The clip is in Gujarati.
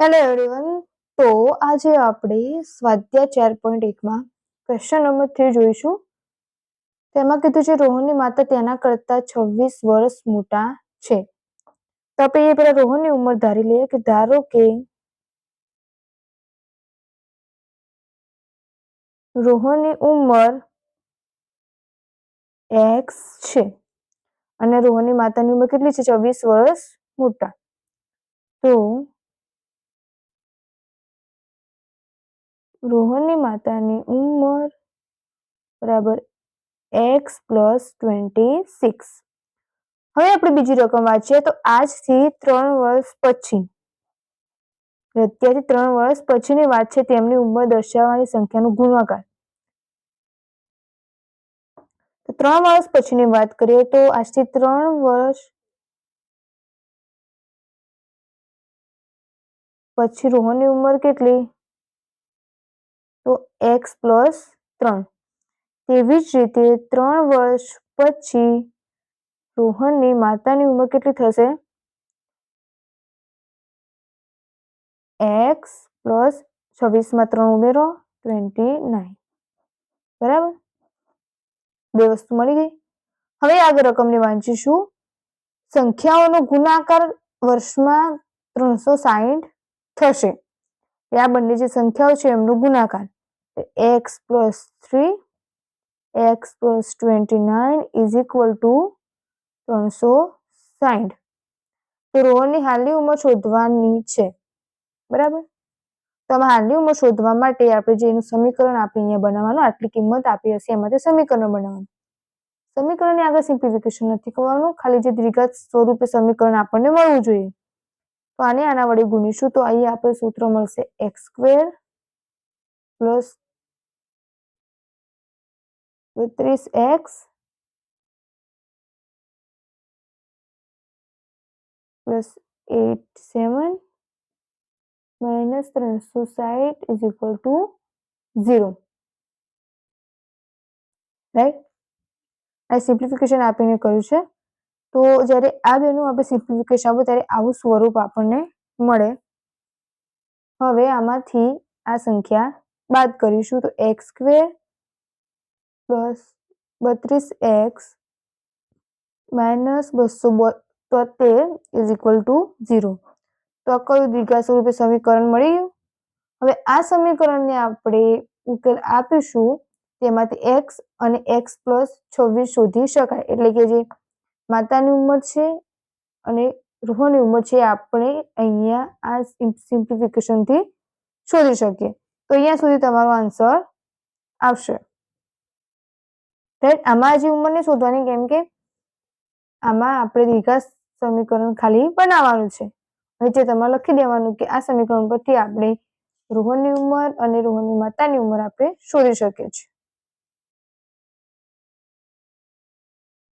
હેલો એવરીવન તો આજે આપણે સ્વાધ્યાય ચાર પોઈન્ટ એકમાં ક્વેશ્ચન નંબર થ્રી જોઈશું. તેમાં કીધું છે, રોહનની માતા તેના કરતા છવ્વીસ વર્ષ મોટા છે. તો આપણે એ પેલા રોહનની ઉંમર ધારી લઈએ કે ધારો કે રોહનની ઉંમર એક્સ છે અને રોહનની માતાની ઉંમર કેટલી છે? છવ્વીસ વર્ષ મોટા. તો રોહનની માતાની ઉંમર બરાબર એક્સ પ્લસ ટ્વેન્ટી સિક્સ. હવે આપણે બીજી રકમ વાંચીએ તો આજથી ત્રણ વર્ષ પછી. અત્યારથી ત્રણ વર્ષ પછીની વાત છે તેમની ઉંમર દર્શાવવાની સંખ્યાનો ગુણાકાર. ત્રણ વર્ષ પછીની વાત કરીએ તો આજથી ત્રણ વર્ષ પછી રોહનની ઉંમર કેટલી? તો એક્સ પ્લસ ત્રણ. તેવી જ રીતે ત્રણ વર્ષ પછી રોહનની માતાની ઉંમર કેટલી થશે? એક્સ પ્લસ છવ્વીસમાં ત્રણ ઉમેરો ટ્વેન્ટી નાઇન બરાબર? બે વસ્તુ મળી ગઈ. હવે આગળ રકમની વાંચીશું. સંખ્યાઓનો ગુણાકાર વર્ષમાં ત્રણસો સાહીઠ થશે. આ બંને જે સંખ્યાઓ છે એમનો ગુણાકાર. X plus 3 x plus 29 is equal to 360 તો રોહનની હાલની ઉંમર શોધવાની છે. બરાબર? તો આમાં હાલની ઉંમર શોધવા માટે આપણે જે એનું સમીકરણ આપણે અહીંયા બનાવવાનું, આટલી કિંમત આપી હશે એમાંથી સમીકરણ બનાવવાનું. સમીકરણની આગળ સિમ્પ્લિફિકેશન નથી કરવાનું, ખાલી જે દ્વિઘાત સ્વરૂપે સમીકરણ આપણને મળવું જોઈએ. તો આને આના વડે ગુણીશું, તો અહીંયા આપણે સૂત્ર મળશે x square plus x plus eighty seven minus ત્રણસો સાઠ is equal to zero right આ સિમ્પ્લિફિકેશન આપીને કર્યું છે. તો જ્યારે આ બેનું આપણે સિમ્પ્લિફિકેશન આપો ત્યારે આવું સ્વરૂપ આપણને મળે. હવે આમાંથી આ સંખ્યા બાદ કરીશું. તો એક્સ સ્ક્વેર પ્લસ બત્રીસ એક્સ માઇનસ બસો તોતેર ઇઝ ઇક્વલ ટુ ઝીરો તો આ કયું દ્વિઘાત સ્વરૂપે સમીકરણ મળી ગયું? હવે આ સમીકરણને આપણે ઉકેલ આપીશું, તેમાંથી એક્સ અને એક્સ પ્લસ છવ્વીસ શોધી શકાય. એટલે કે જે માતાની ઉંમર છે અને રોહની ઉંમર છે આપણે અહીંયા આ સિમ્પ્લિફિકેશનથી શોધી શકીએ. તો અહીંયા સુધી તમારો આન્સર આવશે. રાઈટ આમાં હજી ઉંમર નહીં શોધવાની, કેમ કે આમાં આપણે દ્વિઘાત સમીકરણ ખાલી બનાવવાનું છે. નીચે તમારે લખી દેવાનું કે આ સમીકરણ પરથી આપણે રોહનની ઉંમર અને રોહનની માતાની ઉંમર આપણે શોધી શકીએ છીએ.